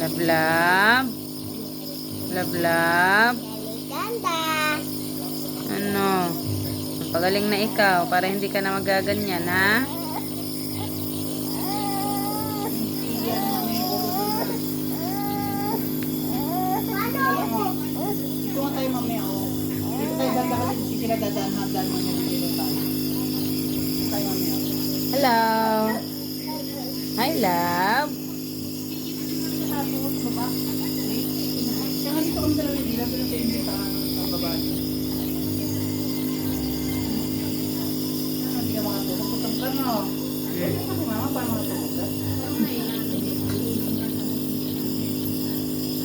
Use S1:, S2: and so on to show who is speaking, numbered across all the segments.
S1: Love, love. Love, love.
S2: Ganda.
S1: Ano? Pagaling na ikaw para hindi ka na magaganyan, ha?
S3: Dito nga tayo hindi na.
S1: Hello. Hi, love.
S3: Saka dito kami talaga hindi lang doon sa inyo sa sa baba. Ah, Hindi ka makatulog. Putang ka no. Pwede ka si mama para makatulog ka.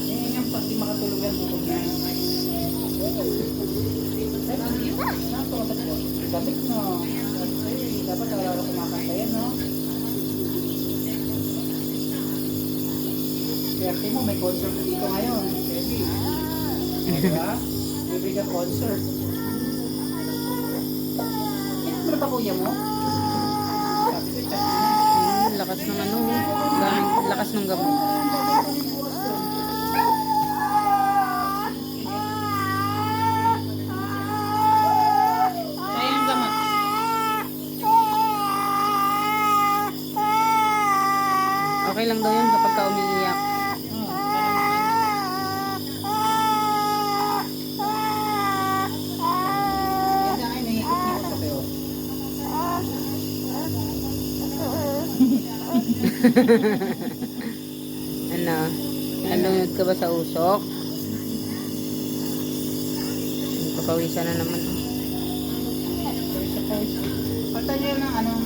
S3: Eh, yan pag di makatulog yan, bukod na no. Ay, dapat araw kumakanta yan, no? Swerte mo, may concert dito ngayon. Baby. Diba? Baby ka concert. Ano ba kuya mo?
S1: Ayun, lakas ng ano. Gamit, lakas ng gamot. Okay lang daw yun kapag ka umiiyak. Ano? Nalunod ka ba sa usok? Papawisan na naman.
S3: Pagtan niyo ng anong